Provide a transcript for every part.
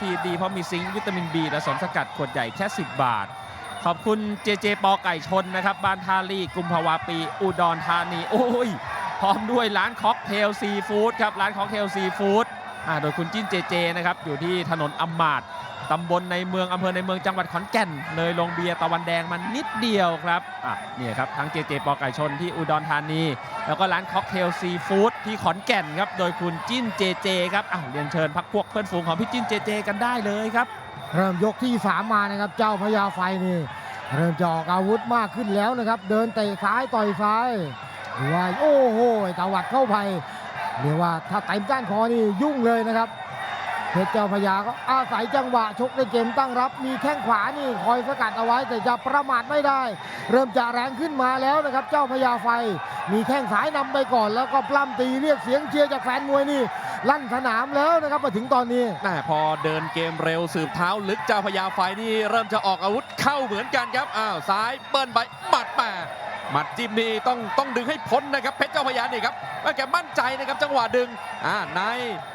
ทีดีเพราะมีซิงค์วิตามินบีและสมสกัดขวดใหญ่แค่ 10 บาท ขอบคุณเจเจปอไก่ชนนะครับ บ้านทาลีกุมภาวาปี อุดรธานี โอ้ย พร้อมด้วยร้านค็อกเทลซีฟู้ดครับ ร้านค็อกเทลซีฟู้ดโดยคุณจิ้นเจเจนะครับ อยู่ที่ถนนอมมาด ตำบลในเมืองอำเภอในเมืองจังหวัดขอนแก่น เลยลงเบียร์ตะวันแดงมันนิดเดียวครับอะเนี่ยครับทั้งเจเจปอไก่ชนที่อุดรธานี แล้วก็ร้านค็อกเทลซีฟู้ดที่ขอนแก่นครับ โดยคุณจิ้นเจเจครับอะเรียนเชิญพักพวกเพื่อนฝูงของพี่จิ้นเจเจกันได้เลยครับ เริ่มยกที่3มมานะครับเจ้าพญาไฟนี่เริ่มจะออกอาวุธมากขึ้นแล้วนะครับ เดินเตะซ้ายต่อยซ้ายหรือว่าโอ้โหตวัดเข้าไปเรียกว่าถ้าเต็มก้านคอนี่ยุ่งเลยนะครับ เพชรเจ้าพญาก็อาศัยจังหวะชกในเกมตั้งรับ มีแข้งขวานี่คอยสกัดเอาไว้ แต่จะประมาทไม่ได้ เริ่มจะแรงขึ้นมาแล้วนะครับ เจ้าพญาไฟ มีแข้งซ้ายนำไปก่อน แล้วก็ปล้ำตีเรียกเสียงเชียร์จากแฟนมวยนี่ ลั่นสนามแล้วนะครับมาถึงตอนนี้แม่พอเดินเกมเร็วสืบเท้าลึกเจ้าพญาไฟนี่เริ่มจะออกอาวุธเข้าเหมือนกันครับอ้าวซ้ายเบิ้ลไปหมัด หมัดจิ้มนี่ต้องต้องดึงให้พ้นนะครับเพชรเจ้าพญานี่ครับว่าแกมั่นใจนะครับจังหวะดึงอ่าใน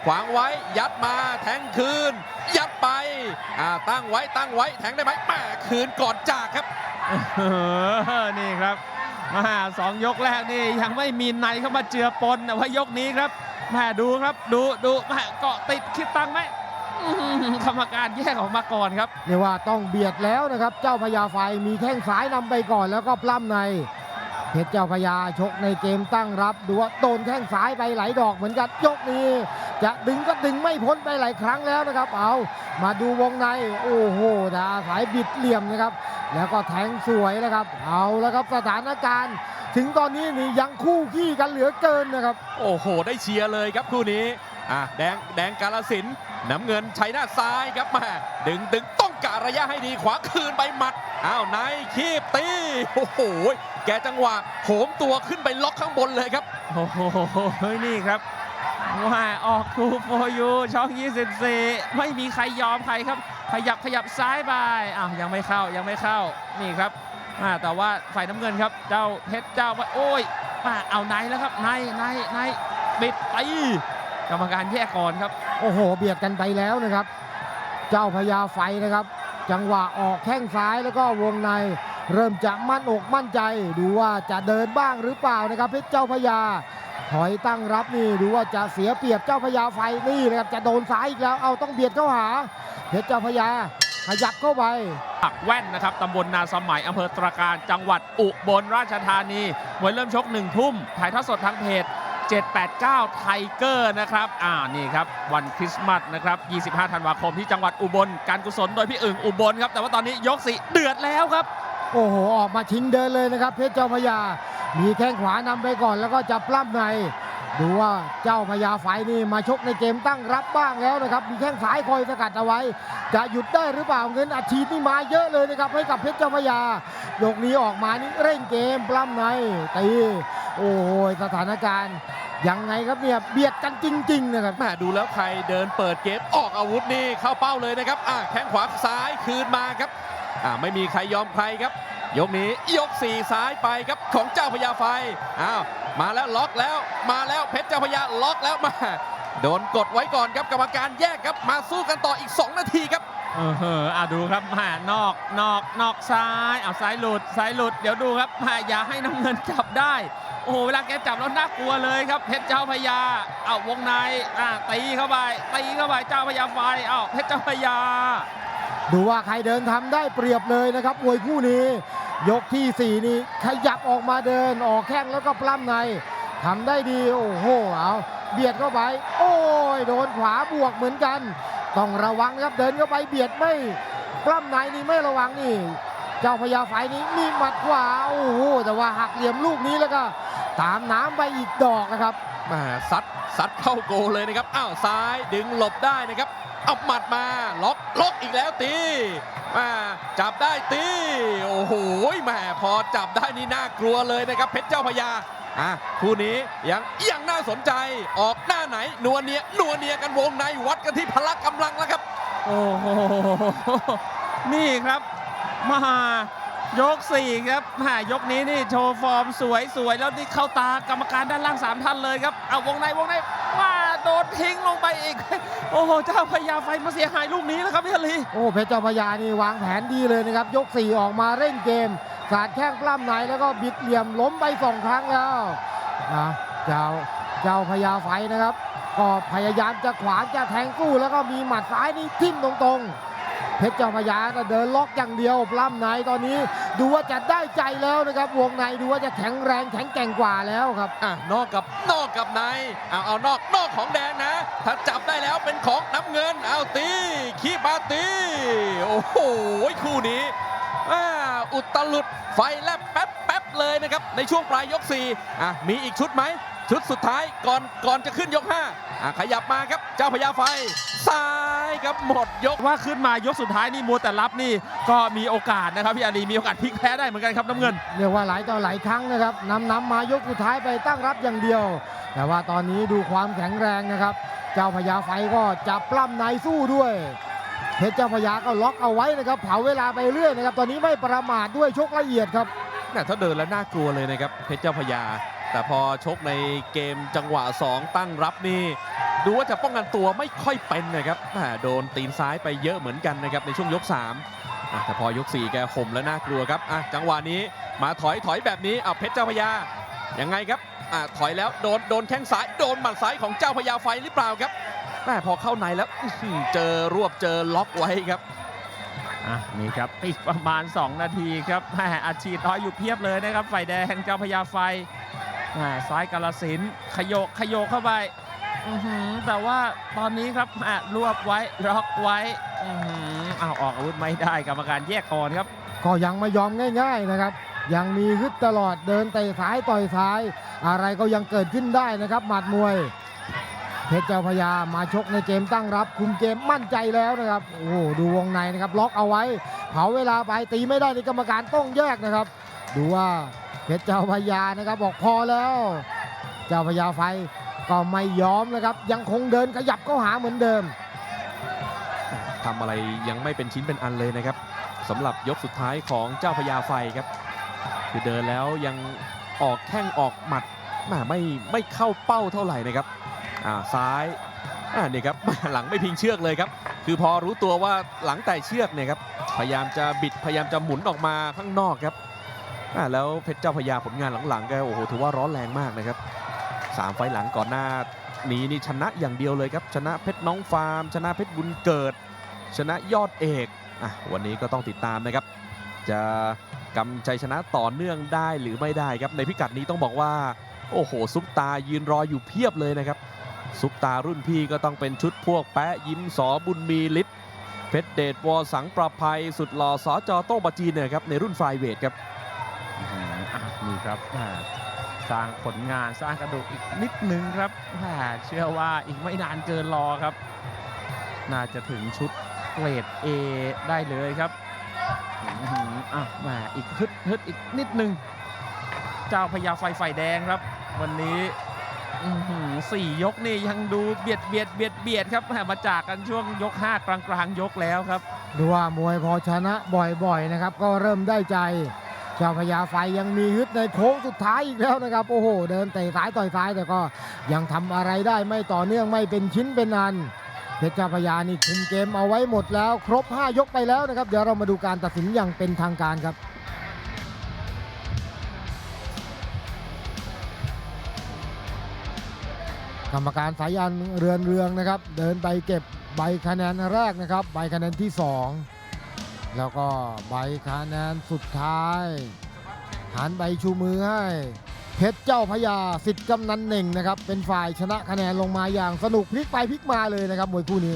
ขวางไว้ยัดมาแทงคืน ยัดไปอ่าตั้งไว้ตั้งไว้แทงได้ไหมแม่คืนก่อนจากครับเออนี่ครับมาสองยกแรกนี่ยังไม่มีในเข้ามาเจือปนแต่ว่ายกนี้ครับแม่ดูครับดูดูแม่เกาะติดคิดตังค์ไหมอื้อหือกรรมการแยกออกมาก่อนครับเรียกว่าต้องเบียดแล้วนะครับ เจ้าพญาไฟมีแข้งซ้ายนำไปก่อนแล้วก็ปล้ำใน เพชรเจ้าพญาชกในเกมตั้งรับดูว่าโดนแข้งซ้ายไปหลายดอกเหมือนกันยกนี้ จะดึงก็ดึงไม่พ้นไปหลายครั้งแล้วนะครับ เอามาดูวงในโอ้โหแต่อายบิดเหลี่ยมนะครับ แล้วก็แทงสวยนะครับ เอาแล้วครับสถานการณ์ ถึงตอนนี้นี่ยังคู่ขี้กันเหลือเกินนะครับ โอ้โห ได้เชียร์เลยครับคู่นี้อะแดงแดงกาลสินน้ำเงินชัยนาซ้ายครับมาดึงดึงต ระยะให้ดีขวาคืนไปหมัดอ้าวในคีบตีโอ้โหแกจังหวะโหมตัวขึ้นไปล็อกข้างบนเลยครับโอ้โหนี่ครับว่าออกทูโฟยูช่อง 24 ไม่มีใครยอมใครครับ ขยับขยับซ้ายไปอ้าวยังไม่เข้ายังไม่เข้านี่ครับอ่าแต่ว่าฝ่ายน้ำเงินครับ เจ้าเพชรเจ้าว่าโอ้ยมาเอาในแล้วครับในในในบิดตีกรรมการแยกก่อนครับ โอ้โห เบียดกันไปแล้วนะครับ เจ้าพญาไฟนะครับ จังหวะออกแข้งซ้ายแล้วก็วงใน เริ่มจะมั่นอกมั่นใจ ดูว่าจะเดินบ้างหรือเปล่านะครับเพชรเจ้าพญาถอยตั้งรับนี่ดูว่าจะเสียเปรียบเจ้าพญาไฟนี่นะครับจะโดนซ้ายอีกแล้วเอาต้องเบียดเข้าหาเพชรเจ้าพญาขยับเข้าไปปักแว่นนะครับตำบลนาสมัยอำเภอตราการจังหวัดอุบลราชธานีมวยเริ่มชกหนึ่งทุ่มถ่ายทอดสดทางเพจ 789 ไทเกอร์นะครับ อ่า นี่ครับ วันคริสต์มาสนะครับ 25 ธันวาคมที่จังหวัดอุบล การกุศลโดยพี่อึ่งอุบลครับ แต่ว่าตอนนี้ยกสีเดือดแล้วครับ โอ้โห ออกมาชิงเดินเลยนะครับ เพชรเจ้าพญามีแข้งขวานำไปก่อนแล้วก็จะปล้ำใน ดูว่าเจ้าพญาไฟนี่มาชกในเกมตั้งรับบ้างแล้วนะครับ มีแข้งซ้ายคอยสกัดเอาไว้ จะหยุดได้หรือเปล่าเงินอัดฉีดนี่มาเยอะเลยนะครับให้กับเพชรเจ้าพญายกนี้ออกมานี่เร่งเกมปล้ำในตี โอ้โหสถานการณ์ยังไงครับเนี่ยเบียดกันจริง ๆ นะครับแม่ดูแล้วใครเดินเปิดเกมออกอาวุธนี่เข้าเป้าเลยนะครับอะแข้งขวาซ้ายคืนมาครับอ่าไม่มีใครยอมใครครับ ยกนี้ยกสี่ซ้ายไปครับของเจ้าพญาไฟอ้าวมาแล้วล็อกแล้วมาแล้วเพชรเจ้าพญาล็อกแล้วมาโดนกดไว้ก่อนครับกรรมการแยกครับมาสู้กันต่ออีก 2 นาทีครับเออเอออะดูครับแหมนอกนอกนอกซ้ายเอาซ้ายหลุดซ้ายหลุดเดี๋ยวดูครับแหมอย่าให้น้ำเงินจับได้ โอ้โหเวลาแกจับแล้วน่ากลัวเลยครับเพชรเจ้าพญาเอาวงในอะตีเข้าไปตีเข้าไปเจ้าพญาไฟเอาเพชรเจ้าพญาดูว่าใครเดินทำได้เปรียบเลยนะครับมวยคู่นี้ ยกที่ 4 นี่ขยับออกมาเดินออกแข้งแล้วก็ปล้ำในทำได้ดีโอ้โหเอาเบียดเข้าไป โอ้ยโดนขวาบวกเหมือนกัน ต้องระวังครับเดินเข้าไปเบียดไม่ปล้ำในนี่ไม่ระวังนี่ เจ้าพญาไฟนี้มีหมัดขวาโอ้โหแต่ว่าหักเหลี่ยมลูกนี้แล้วก็ ตามน้ำไปอีกดอกนะครับแมาซัดซัดเข้าโกลเลยนะครับอ้าวซ้ายดึงหลบได้นะครับเอาหมัดมาล็อกล็อกอีกแล้วตีมาจับได้ตีโอ้โหแหมพอจับได้นี่น่ากลัวเลยนะครับเพชรเจ้าพญาอะคู่นี้ยังยังน่าสนใจออกหน้าไหนนัวเนียนัวเนียกันวงในวัดกันที่พละกำลังแล้วครับ โอ้โหนี่ครับมา ยกสี่ครับมายกนี้นี่โชว์ฟอร์มสวยสวยแล้วนี่เข้าตากรรมการด้านล่างสามท่านเลยครับ เอาวงในวงในว่าโดนทิ้งลงไปอีก โอ้โห เจ้าพญาไฟมาเสียหายลูกนี้แล้วครับพี่ลีโอ้เพชรเจ้าพระยานี่วางแผนดีเลยนะครับ ยก 4 ออกมาเร่งเกม สาดแข้งปล้ำในแล้วก็บิดเหลี่ยมล้มไปสองครั้งแล้วนะเจ้าเจ้าพญาไฟนะครับ ก็พยายามจะขวางจะแทงสู้แล้วก็มีหมัดซ้ายนี่ทิ่มตรงๆ เพชรเจ้าพญาก็เดินล็อกอย่างเดียวปล้ำในตอนนี้ดูว่าจะได้ใจแล้วนะครับ วงในดูว่าจะแข็งแรงแข็งแกร่งกว่าแล้วครับอะนอกกับนอกกับในเอาเอานอกนอกของแดงนะ ถ้าจับได้แล้วเป็นของน้ำเงิน เอาตีขีบาตีโอ้โหคู่นี้อ่อุตลุดไฟแลบแป๊บแป๊บเลยนะครับในช่วงปลายยก4อะมีอีกชุดไหม ชุดสุดท้ายก่อนก่อนจะขึ้นยก5อะขยับมาครับเจ้าพญาไฟซ้ายครับหมดยกว่าขึ้นมายกสุดท้ายนี่มัวแต่รับนี่ก็มีโอกาสนะครับพี่อาลีมีโอกาสพลิกแพ้ได้เหมือนกันครับน้ำเงินเรียกว่าหลายต่อหลายครั้งนะครับนำนำมายกสุดท้ายไปตั้งรับอย่างเดียว แต่ว่าตอนนี้ดูความแข็งแรงนะครับ เจ้าพญาไฟก็จับปล้ำในสู้ด้วยเพชรเจ้าพญาก็ล็อกเอาไว้นะครับ เผาเวลาไปเรื่อยนะครับ ตอนนี้ไม่ประมาทด้วยชกละเอียดครับแม่ถ้าเดินแล้วน่ากลัวเลยนะครับเพชรเจ้าพญา แต่พอชกในเกมจังหวะ 2 ตั้งรับนี่ ดูว่าจะป้องกันตัวไม่ค่อยเป็นนะครับโดนตีนซ้ายไปเยอะเหมือนกันนะครับในช่วงยก 3 แต่พอยก 4 แกห่มแล้วน่ากลัวครับจังหวะนี้มาถอยถอยแบบนี้เอาเพชรเจ้าพญายังไงครับอถอยแล้วโดนโดนแข้งซ้ายโดนหมัดซ้ายของเจ้าพญาไฟหรือเปล่าครับแม่พอเข้าในแล้วเจอรวบเจอล็อกไว้ครับอะนี่ครับอีกประมาณ 2 นาทีครับแหมอาชีพน้อยอยู่เพียบเลยนะครับไฟแดงเจ้าพญาไฟ ซ้ายกาลสินธุ์ขยกขยเข้าไปแต่ว่าตอนนี้ครับหมรวบไว้ล็อกไว้อื้อาออกอาวุธไม่ได้กรรมการแยกก่อนครับ ก็ยังไม่ยอมง่ายๆนะครับ ยังมีฮึดตลอดเดินเตะซ้ายต่อยซ้าย อะไรก็ยังเกิดขึ้นได้นะครับ หมัดมวย เพชรเจ้าพญามาชกในเกมตั้งรับ คุมเกมมั่นใจแล้วนะครับโอ้ดูวงในนะครับล็อกเอาไว้ เผาเวลาไปตีไม่ได้ในกรรมการต้องแยกนะครับ ดูว่า เพชรเจ้าพญานะครับบอกพอแล้ว เจ้าพญาไฟก็ไม่ยอมนะครับ ยังคงเดินขยับเข้าหาเหมือนเดิมทำอะไรยังไม่เป็นชิ้นเป็นอันเลยนะครับสำหรับยกสุดท้ายของเจ้าพญาไฟครับ คือเดินแล้วยังออกแข้งออกหมัดมไม่ไม่เข้าเป้าเท่าไหร่นะครับอ่าซ้ายอ่านี่ครับหลังไม่พิงเชือกเลยครับ คือพอรู้ตัวว่าหลังแต่เชือกเนี่ยครับพยายามจะบิดพยายามจะหมุนออกมาข้างนอกครับ อ่าแล้วเพชรเจ้าพญาผลงานหลังๆก็โอ้โหถือว่าร้อนแรงมากนะครับสามไฟหลังก่อนหน้านี้นี่ชนะอย่างเดียวเลยครับ ชนะเพชรน้องฟาร์ม ชนะเพชรบุญเกิด ชนะยอดเอกอะวันนี้ก็ต้องติดตามนะครับ จะกำชัยชนะต่อเนื่องได้หรือไม่ได้ครับ ในพิกัดนี้ต้องบอกว่า โอ้โห ซุปตายืนรออยู่เพียบเลยนะครับ ซุปตารุ่นพี่ก็ต้องเป็นชุดพวกแปะยิ้มสอบุญมีฤทธิ์เพชรเดชวอสังประภัย สุดหล่อสอจอโต้งปจีนเนี่ยครับในรุ่นไฟเวทครับ นี่ครับสร้างผลงานสร้างกระดูกอีกนิดนึงครับเชื่อว่าอีกไม่นานเกินรอครับ น่าจะถึงชุดเกรด A ได้เลยครับอะอีกฮึดฮึดอีกนิดนึง เจ้าพญาไฟไฟแดงครับ วันนี้สี่ยกนี่ยังดูเบียดเบียดเบียดเบียดครับมาจากกันช่วงยก5กลางกลางยกแล้วครับ ดูว่ามวยพอชนะบ่อยๆนะครับ ก็เริ่มได้ใจ เจ้าพญาไฟยังมีฮึดในโค้งสุดท้ายอีกแล้วนะครับ โอ้โห เดินเตะซ้ายต่อยซ้ายแต่ก็ยังทำอะไรได้ไม่ต่อเนื่องไม่เป็นชิ้นเป็นอันเพชรเจ้าพญานี่คุมเกมเอาไว้หมดแล้ว ครบ 5 ยกไปแล้วนะครับ เดี๋ยวเรามาดูการตัดสินอย่างเป็นทางการครับกรรมการสายันเรือนเรืองนะครับ เดินไปเก็บใบคะแนนแรกนะครับ ใบคะแนนที่ 2 แล้วก็ใบคะแนนสุดท้ายหันใบชูมือให้ เพชรเจ้าพญาสิทธิ์กำนันเน่งนะครับ เป็นฝ่ายชนะคะแนนลงมาอย่างสนุกพลิกไปพลิกมาเลยนะครับมวยคู่นี้